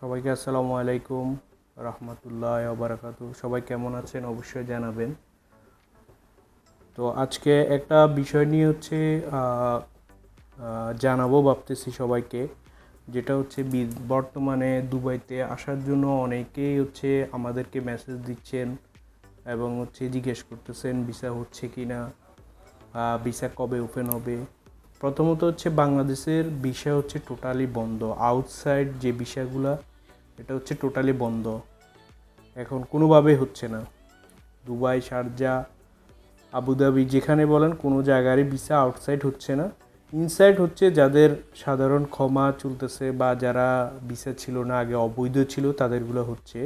সবাইকে আসসালামু আলাইকুম রহমতুল্লাহ বারাকাতু সবাই কেমন আছেন অবশ্যই জানাবেন। তো আজকে একটা বিষয় নিয়ে হচ্ছে জানাব, ভাবতেছি সবাইকে। যেটা হচ্ছে বর্তমানে দুবাইতে আসার জন্য অনেকেই হচ্ছে আমাদেরকে মেসেজ দিচ্ছেন এবং হচ্ছে জিজ্ঞেস করতেছেন ভিসা হচ্ছে কি না ভিসা কবে ওপেন হবে। প্রথমত হচ্ছে বাংলাদেশের বিষয় হচ্ছে টোটালি বন্ধ। আউটসাইড যে বিষয়গুলো, এটা হচ্ছে টোটালি বন্ধ। এখন কোনোভাবেই হচ্ছে না। দুবাই, শারজা, আবুধাবি, যেখানে বলেন, কোনো জায়গারই ভিসা আউটসাইড হচ্ছে না। ইনসাইড হচ্ছে যাদের সাধারণ ক্ষমা চলতেছে বা যারা ভিসা ছিল না, আগে অবৈধ ছিল, তাদেরগুলো হচ্ছে।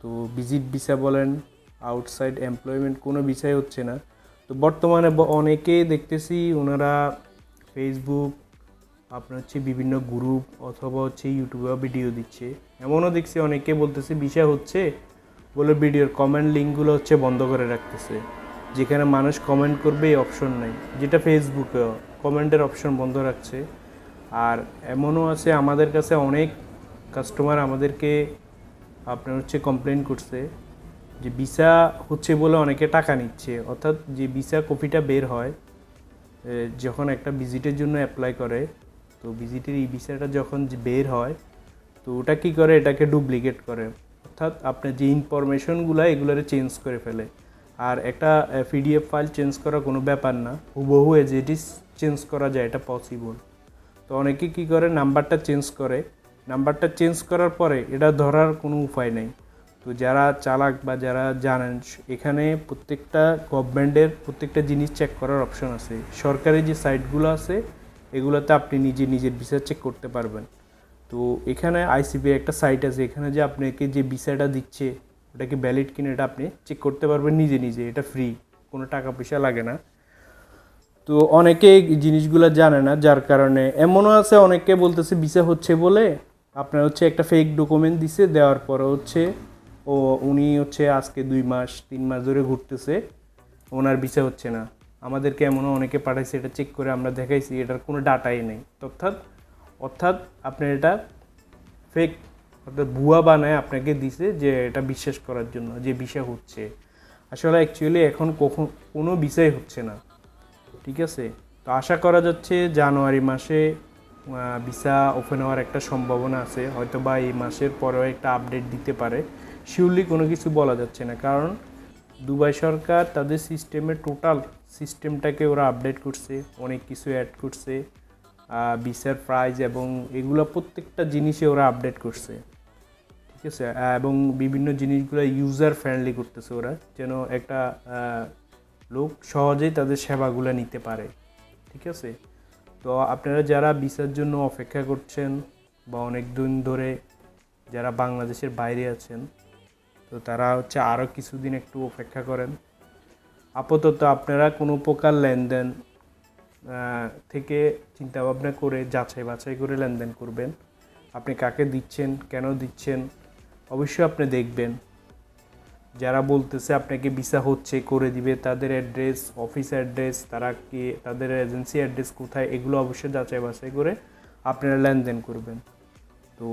তো ভিজিট ভিসা বলেন আউটসাইড এমপ্লয়মেন্ট কোনো ভিসাই হচ্ছে না। তো বর্তমানে অনেকেই দেখতেছি, ওনারা ফেসবুক আপনার হচ্ছে বিভিন্ন গ্রুপ অথবা হচ্ছে ইউটিউবে ভিডিও দিচ্ছে। এমনও দেখছি অনেকে বলতেছে ভিসা হচ্ছে বলে ভিডিওর কমেন্ট লিঙ্কগুলো হচ্ছে বন্ধ করে রাখতেছে। যেখানে মানুষ কমেন্ট করবে এই অপশন নাই। যেটা ফেসবুকে কমেন্টের অপশন বন্ধ রাখছে। আর এমনও আছে, আমাদের কাছে অনেক কাস্টমার আমাদেরকে আপনার হচ্ছে কমপ্লেন করছে যে ভিসা হচ্ছে বলে অনেকে টাকা নিচ্ছে। অর্থাৎ যে ভিসা কপিটা বের হয় যখন একটা ভিজিটের জন্য অ্যাপ্লাই করে, তো ভিজিটের ই ভিসাটা যখন বের হয়, তো ওটা কী করে? এটাকে ডুপ্লিকেট করে। অর্থাৎ আপনার যে ইনফরমেশনগুলো এগুলোরে চেঞ্জ করে ফেলে। আর একটা পিডিএফ ফাইল চেঞ্জ করা কোনো ব্যাপার না। হুবহু এজ ইট ইজ চেঞ্জ করা যায়, এটা পসিবল তো অনেকে কী করে? নাম্বারটা চেঞ্জ করে। নাম্বারটা চেঞ্জ করার পরে এটা ধরার কোনো উপায় নেই। তো যারা চালাক বা যারা জানেন, এখানে প্রত্যেকটা গভর্নমেন্টের প্রত্যেকটা জিনিস চেক করার অপশন আছে। সরকারি যে সাইটগুলো আছে, এগুলোতে আপনি নিজে নিজের ভিসা চেক করতে পারবেন। তো এখানে আইসিপি একটা সাইট আছে, এখানে যে আপনাকে যে ভিসাটা দিচ্ছে, ওটা কি ভ্যালিড কিনা এটা আপনি চেক করতে পারবেন নিজে নিজে, এটা ফ্রি কোনো টাকা পয়সা লাগে না। তো অনেকে জিনিসগুলো জানে না, যার কারণে এমনও আছে অনেকে বলতেছে ভিসা হচ্ছে বলে, আপনার হচ্ছে একটা ফেক ডকুমেন্ট দিছে, দেওয়ার পরে হচ্ছে ও উনি হচ্ছে আজকে দুই মাস, তিন মাস ধরে ঘুরতেছে। ওনার ভিসা হচ্ছে না। আমাদেরকে এমনও অনেকে পাঠাইছে, এটা চেক করে আমরা দেখাইছি, এটার কোনো ডাটাই নেই। অর্থাৎ অর্থাৎ আপনার এটা ফেক অর্থাৎ ভুয়া বানায় আপনাকে দিছে যে এটা বিশ্বাস করার জন্য, যে ভিসা হচ্ছে। আসলে অ্যাকচুয়ালি এখন কখন, কোনো বিষয় হচ্ছে না। ঠিক আছে? তো আশা করা যাচ্ছে জানুয়ারি মাসে ভিসা ওপেন হওয়ার একটা সম্ভাবনা আছে। হয়তো বা এই মাসের পরেও একটা আপডেট দিতে পারে। শিওরলি কোনো কিছু বলা যাচ্ছে না। কারণ দুবাই সরকার তাদের সিস্টেমে টোটাল সিস্টেমটাকে ওরা আপডেট করছে, অনেক কিছু অ্যাড করছে বিসার প্রাইজ এবং এগুলো প্রত্যেকটা জিনিসে ওরা আপডেট করছে। ঠিক আছে? এবং বিভিন্ন জিনিসগুলো ইউজার ফ্রেন্ডলি করতেছে ওরা, যেন একটা লোক সহজেই তাদের সেবাগুলো নিতে পারে। ঠিক আছে? তো আপনারা যারা ভিসার জন্য অপেক্ষা করছেন বা অনেক দিন ধরে যারা বাংলাদেশের বাইরে আছেন তো তারা হচ্ছে আরও কিছুদিন একটু অপেক্ষা করেন। আপাতত আপনারা কোনো প্রকার লেনদেন থেকে চিন্তা ভাবনা করে যাচাই বাছাই করে লেনদেন করবেন। আপনি কাকে দিচ্ছেন, কেন দিচ্ছেন, অবশ্যই আপনি দেখবেন। যারা বলতেছে আপনাকে ভিসা হচ্ছে, করে দিবে, তাদের অ্যাড্রেস, অফিস অ্যাড্রেস, তারা কি, তাদের এজেন্সি অ্যাড্রেস কোথায়, এগুলো অবশ্যই যাচাই বাছাই করে আপনারা লেনদেন করবেন। তো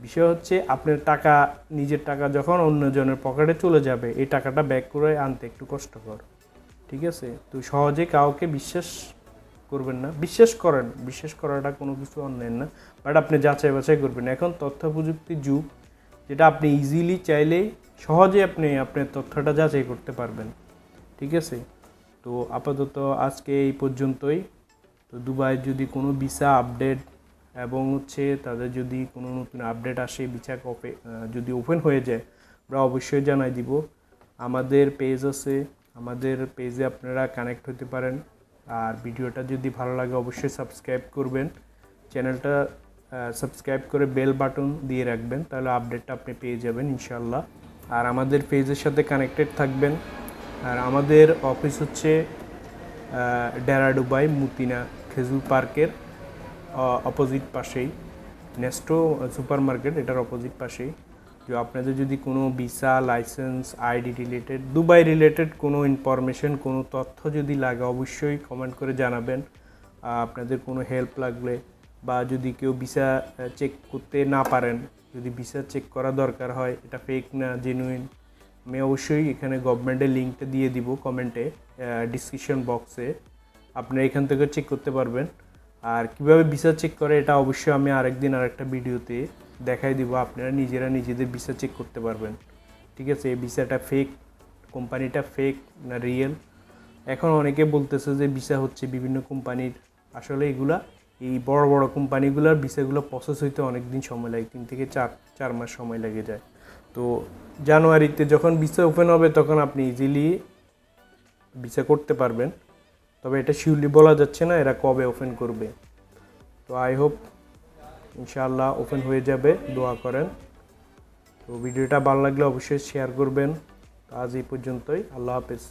বিষয় হচ্ছে আপনার টাকা, নিজের টাকা যখন অন্যজনের পকেটে চলে যাবে, এই টাকাটা ব্যাক করে আনতে একটু কষ্টকর ঠিক আছে? তো সহজে কাউকে বিশ্বাস করবেন না। বিশ্বাস করেন, বিশ্বাস করাটা কোনো কিছু অন্যায় না। বাট আপনি যাচাই বাছাই করবেন। এখন তথ্য প্রযুক্তির যুগ, যেটা আপনি ইজিলি চাইলেই সহজে আপনি আপনার তথ্যটা যাচাই করতে পারবেন। ঠিক আছে? তো আপাতত আজকে এই পর্যন্তই। তো দুবাই যদি কোনো ভিসা আপডেট এবং হচ্ছে তাদের যদি কোনো নতুন আপডেট আসে ভিসা কপে যদি ওপেন হয়ে যায় আমরা অবশ্যই জানাই দিব। আমাদের পেজ আছে আমাদের পেজে আপনারা কানেক্ট হতে পারেন। আর ভিডিওটা যদি ভালো লাগে অবশ্যই সাবস্ক্রাইব করবেন। চ্যানেলটা সাবস্ক্রাইব করে বেল বাটন দিয়ে রাখবেন তাহলে আপডেটটা আপনি পেয়ে যাবেন ইনশাল্লাহ আর আমাদের পেজের সাথে কানেক্টেড থাকবেন। আর আমাদের অফিস হচ্ছে আহ, ডেরাডুবাই মুতিনা খেজুর পার্কের অপোজিট পাশেই। নেস্টো সুপার মার্কেট এটার অপোজিট পাশেই। যে আপনাদের যদি কোনো visa licence ID related Dubai related কোনো ইনফরমেশন কোনো তথ্য যদি লাগে, অবশ্যই কমেন্ট করে জানাবেন। আপনাদের কোনো হেল্প লাগলে বা যদি কেউ ভিসা চেক করতে না পারেন, যদি ভিসা চেক করা দরকার হয়, এটা ফেক না জেনুইন আমি অবশ্যই এখানে গভর্নমেন্টের লিঙ্কটা দিয়ে দিব কমেন্টে ডিসক্রিপশন বক্সে আপনারা এখান থেকে চেক করতে পারবেন। আর কীভাবে ভিসা চেক করে এটা অবশ্যই আমি আরেকদিন আরেকটা ভিডিওতে দেখাই দিব। আপনারা নিজেরা নিজেদের ভিসা চেক করতে পারবেন। ঠিক আছে, এই ভিসাটা ফেক কোম্পানিটা ফেক না রিয়েল এখন অনেকে বলতেছে যে ভিসা হচ্ছে বিভিন্ন কোম্পানির। আসলে এগুলা, এই বড় বড় কোম্পানিগুলোর ভিসাগুলো প্রসেস হইতে অনেক দিন সময় লাগে, তিন থেকে চার চার মাস সময় লেগে যায়। তো জানুয়ারিতে যখন ভিসা ওপেন হবে, তখন আপনি ইজিলি ভিসা করতে পারবেন। তবে এটা শিউলি বলা যাচ্ছে না এরা কবে ওপেন করবে। তো আই হোপ ইনশাল্লাহ ওপেন হয়ে যাবে, দোয়া করেন। তো ভিডিওটা ভালো লাগলে অবশ্যই শেয়ার করবেন। তো আজ এই পর্যন্তই, আল্লাহ হাফেজ।